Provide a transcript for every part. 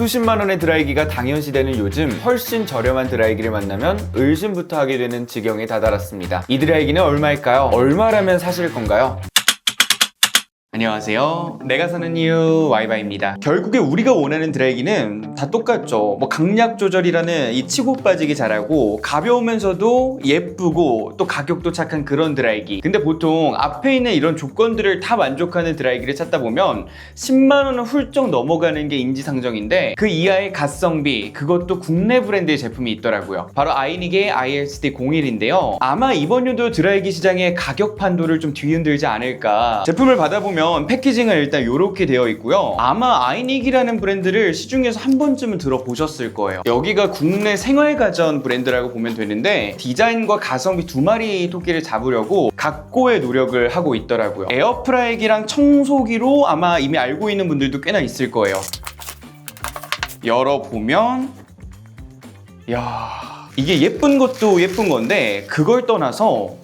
수십만 원의 드라이기가 당연시 되는 요즘 훨씬 저렴한 드라이기를 만나면 의심부터 하게 되는 지경에 다다랐습니다. 이 드라이기는 얼마일까요? 얼마라면 사실 건가요? 안녕하세요. 내가 사는 이유 와이바입니다. 결국에 우리가 원하는 드라이기는 다 똑같죠. 뭐 강약 조절이라는 이 치고 빠지기 잘하고 가벼우면서도 예쁘고 또 가격도 착한 그런 드라이기. 근데 보통 앞에 있는 이런 조건들을 다 만족하는 드라이기를 찾다 보면 10만 원은 훌쩍 넘어가는 게 인지상정인데 그 이하의 가성비 그것도 국내 브랜드의 제품이 있더라고요. 바로 아이닉의 ILCD 01인데요. 아마 이번 연도 드라이기 시장의 가격 판도를 좀 뒤흔들지 않을까. 제품을 받아보면 패키징은 일단 이렇게 되어 있고요. 아마 아이닉이라는 브랜드를 시중에서 한 번쯤은 들어보셨을 거예요. 여기가 국내 생활가전 브랜드라고 보면 되는데 디자인과 가성비 두 마리 토끼를 잡으려고 각고의 노력을 하고 있더라고요. 에어프라이기랑 청소기로 아마 이미 알고 있는 분들도 꽤나 있을 거예요. 열어보면 야 이게 예쁜 것도 예쁜 건데 그걸 떠나서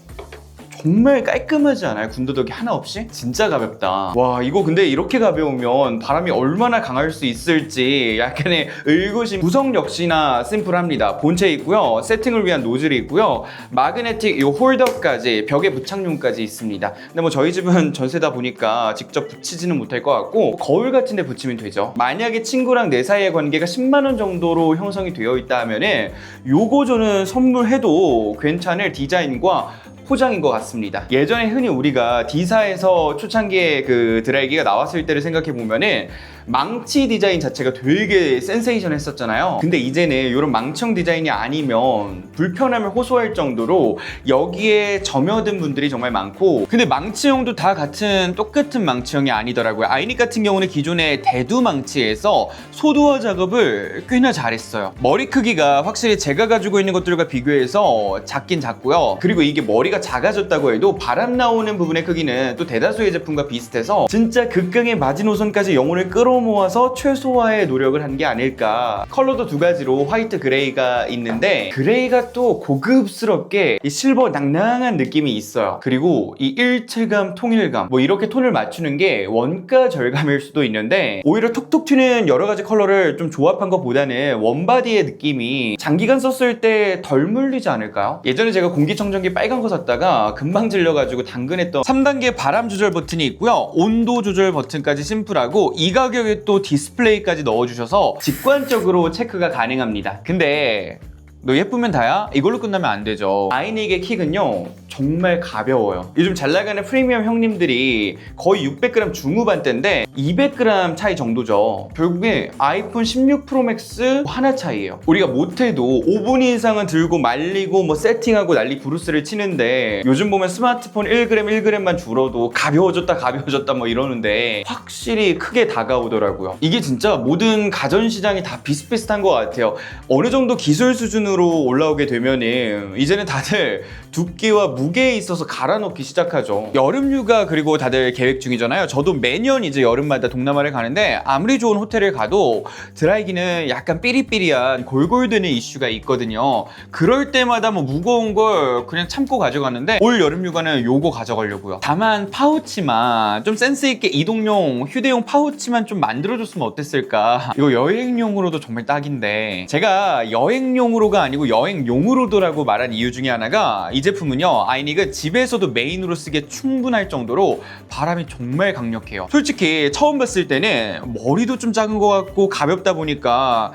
정말 깔끔하지 않아요? 군더더기 하나 없이? 진짜 가볍다. 와, 이거 근데 이렇게 가벼우면 바람이 얼마나 강할 수 있을지 약간의 의구심. 구성 역시나 심플합니다. 본체 있고요. 세팅을 위한 노즐이 있고요. 마그네틱 이 홀더까지 벽에 부착용까지 있습니다. 근데 뭐 저희 집은 전세다 보니까 직접 붙이지는 못할 것 같고 거울 같은 데 붙이면 되죠. 만약에 친구랑 내 사이의 관계가 10만 원 정도로 형성이 되어 있다 하면은 요거 저는 선물해도 괜찮을 디자인과 포장인 것 같습니다. 예전에 흔히 우리가 D사에서 초창기에 그 드라이기가 나왔을 때를 생각해 보면은 망치 디자인 자체가 되게 센세이션 했었잖아요. 근데 이제는 이런 망청 디자인이 아니면 불편함을 호소할 정도로 여기에 점여든 분들이 정말 많고 근데 망치형도 다 같은 똑같은 망치형이 아니더라고요. 아이닉 같은 경우는 기존의 대두 망치에서 소두화 작업을 꽤나 잘했어요. 머리 크기가 확실히 제가 가지고 있는 것들과 비교해서 작긴 작고요. 그리고 이게 머리가 작아졌다고 해도 바람 나오는 부분의 크기는 또 대다수의 제품과 비슷해서 진짜 극강의 마지노선까지 영혼을 끌어모아서 최소화의 노력을 한 게 아닐까. 컬러도 두 가지로 화이트 그레이가 있는데 그레이가 또 고급스럽게 이 실버 낭낭한 느낌이 있어요. 그리고 이 일체감, 통일감 뭐 이렇게 톤을 맞추는 게 원가 절감일 수도 있는데 오히려 톡톡 튀는 여러 가지 컬러를 좀 조합한 것보다는 원바디의 느낌이 장기간 썼을 때 덜 물리지 않을까요? 예전에 제가 공기청정기 빨간 거 샀 다가 금방 질려가지고 당근했던 3단계 바람 조절 버튼이 있고요. 온도 조절 버튼까지 심플하고 이 가격에 또 디스플레이까지 넣어주셔서 직관적으로 체크가 가능합니다. 근데 너 예쁘면 다야? 이걸로 끝나면 안 되죠. 아이닉의 킥은요, 정말 가벼워요. 요즘 잘 나가는 프리미엄 형님들이 거의 600g 중후반대인데 200g 차이 정도죠. 결국에 아이폰 16 프로 맥스 하나 차이예요. 우리가 못해도 5분 이상은 들고 말리고 뭐 세팅하고 난리 부르스를 치는데 요즘 보면 스마트폰 1g 1g만 줄어도 가벼워졌다 가벼워졌다 뭐 이러는데 확실히 크게 다가오더라고요. 이게 진짜 모든 가전 시장이 다 비슷비슷한 것 같아요. 어느 정도 기술 수준으로 올라오게 되면은 이제는 다들 두께와 무게에 있어서 갈아넣기 시작하죠. 여름 휴가 그리고 다들 계획 중이잖아요. 저도 매년 이제 여름마다 동남아를 가는데 아무리 좋은 호텔을 가도 드라이기는 약간 삐리삐리한 골골되는 이슈가 있거든요. 그럴 때마다 뭐 무거운 걸 그냥 참고 가져갔는데 올 여름 휴가는 요거 가져가려고요. 다만 파우치만 좀 센스 있게 이동용 휴대용 파우치만 좀 만들어줬으면 어땠을까? 이거 여행용으로도 정말 딱인데 제가 여행용으로가 아니고 여행용으로도라고 말한 이유 중에 하나가 이제 품은요 아이닉은 집에서도 메인으로 쓰기에 충분할 정도로 바람이 정말 강력해요 솔직히 처음 봤을 때는 머리도 좀 작은 것 같고 가볍다 보니까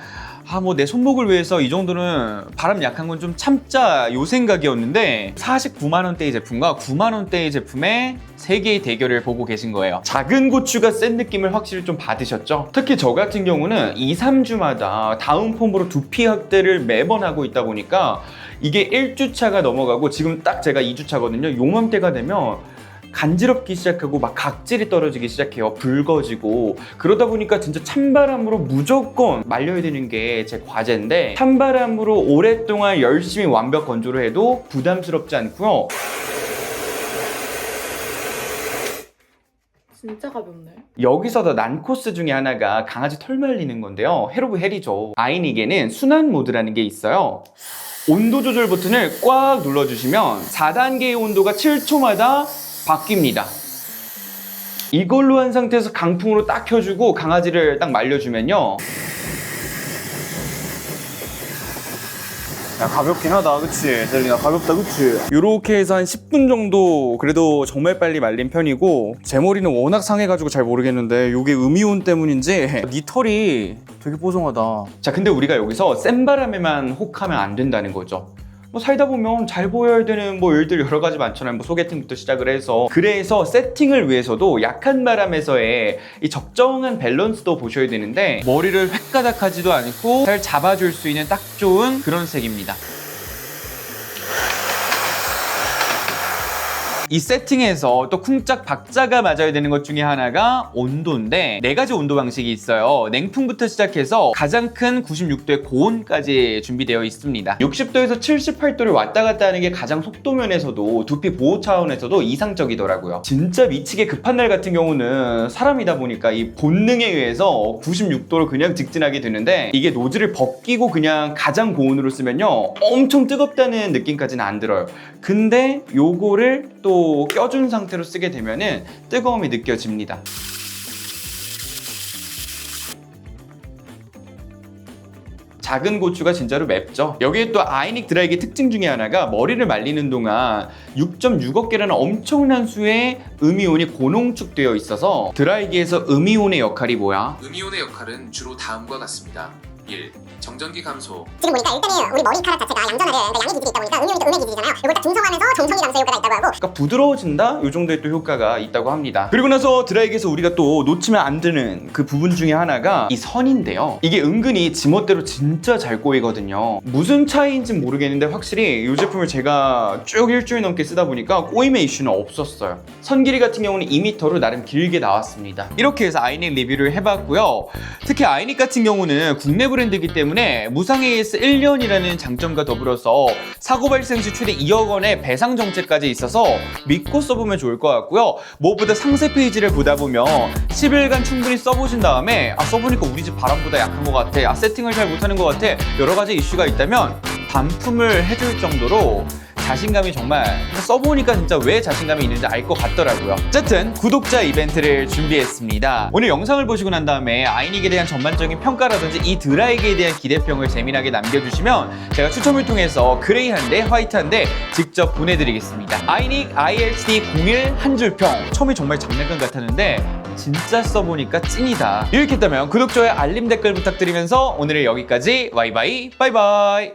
아 뭐 내 손목을 위해서 이 정도는 바람 약한 건 좀 참자 요 생각이었는데 49만 원대의 제품과 9만 원대의 제품의 세 개의 대결을 보고 계신 거예요. 작은 고추가 센 느낌을 확실히 좀 받으셨죠? 특히 저 같은 경우는 2, 3주마다 다운 폼으로 두피 확대를 매번 하고 있다 보니까 이게 1주차가 넘어가고 지금 딱 제가 2주차거든요. 요맘때가 되면 간지럽기 시작하고 막 각질이 떨어지기 시작해요. 붉어지고 그러다 보니까 진짜 찬바람으로 무조건 말려야 되는 게 제 과제인데 찬바람으로 오랫동안 열심히 완벽 건조를 해도 부담스럽지 않고요. 진짜 가볍네. 여기서 더 난 코스 중에 하나가 강아지 털 말리는 건데요. 헤로브 헬이죠. 아이닉에는 순환 모드라는 게 있어요. 온도 조절 버튼을 꽉 눌러주시면 4단계의 온도가 7초마다 바뀝니다. 이걸로 한 상태에서 강풍으로 딱 켜주고 강아지를 딱 말려주면요. 야 가볍긴 하다 그치? 젤리나 가볍다 그치? 요렇게 해서 한 10분 정도 그래도 정말 빨리 말린 편이고 제 머리는 워낙 상해가지고 잘 모르겠는데 요게 음이온 때문인지? 니 털이 되게 뽀송하다. 자 근데 우리가 여기서 센 바람에만 혹하면 안 된다는 거죠 뭐 살다 보면 잘 보여야 되는 뭐 일들 여러 가지 많잖아요. 뭐 소개팅부터 시작을 해서 그래서 세팅을 위해서도 약한 바람에서의 이 적정한 밸런스도 보셔야 되는데 머리를 획가닥하지도 않고 잘 잡아줄 수 있는 딱 좋은 그런 색입니다. 이 세팅에서 또 쿵짝 박자가 맞아야 되는 것 중에 하나가 온도인데 네 가지 온도 방식이 있어요. 냉풍부터 시작해서 가장 큰 96도의 고온까지 준비되어 있습니다. 60도에서 78도를 왔다 갔다 하는 게 가장 속도 면에서도 두피 보호 차원에서도 이상적이더라고요. 진짜 미치게 급한 날 같은 경우는 사람이다 보니까 이 본능에 의해서 96도로 그냥 직진하게 되는데 이게 노즐을 벗기고 그냥 가장 고온으로 쓰면요 엄청 뜨겁다는 느낌까지는 안 들어요. 근데 요거를 또 껴준 상태로 쓰게 되면은 뜨거움이 느껴집니다. 작은 고추가 진짜로 맵죠. 여기에 또 아이닉 드라이기 특징 중에 하나가 머리를 말리는 동안 6.6억 개라는 엄청난 수의 음이온이 고농축되어 있어서 드라이기에서 음이온의 역할이 뭐야? 음이온의 역할은 주로 다음과 같습니다. 1. 정전기 감소 지금 보니까 일단은 우리 머리카락 자체가 양전하는 그러니까 양의 기질이 있다 보니까 또 음의 기질이잖아요. 이걸 딱 중성 그러니까 부드러워진다? 이 정도의 또 효과가 있다고 합니다. 그리고 나서 드라이기에서 우리가 또 놓치면 안 되는 그 부분 중에 하나가 이 선인데요. 이게 은근히 지멋대로 진짜 잘 꼬이거든요. 무슨 차이인지 모르겠는데 확실히 이 제품을 제가 쭉 일주일 넘게 쓰다 보니까 꼬임의 이슈는 없었어요. 선 길이 같은 경우는 2m로 나름 길게 나왔습니다. 이렇게 해서 아이닉 리뷰를 해봤고요. 특히 아이닉 같은 경우는 국내 브랜드이기 때문에 무상 AS 1년이라는 장점과 더불어서 사고 발생 시 최대 2억 원의 배상 정책까지 있어서 믿고 써보면 좋을 것 같고요. 무엇보다 상세 페이지를 보다 보면 10일간 충분히 써보신 다음에 아 써보니까 우리 집 바람보다 약한 것 같아. 아 세팅을 잘 못하는 것 같아. 여러 가지 이슈가 있다면 반품을 해줄 정도로 자신감이 정말 써보니까 진짜 왜 자신감이 있는지 알 것 같더라고요. 어쨌든 구독자 이벤트를 준비했습니다. 오늘 영상을 보시고 난 다음에 아이닉에 대한 전반적인 평가라든지 이 드라이기에 대한 기대평을 재미나게 남겨주시면 제가 추첨을 통해서 그레이 한 대, 화이트 한 대 직접 보내드리겠습니다. 아이닉 ILCD 01 한 줄 평 처음에 정말 장난감 같았는데 진짜 써보니까 찐이다. 이렇게 했다면 구독, 좋아요, 알림 댓글 부탁드리면서 오늘은 여기까지 와이바이 바이바이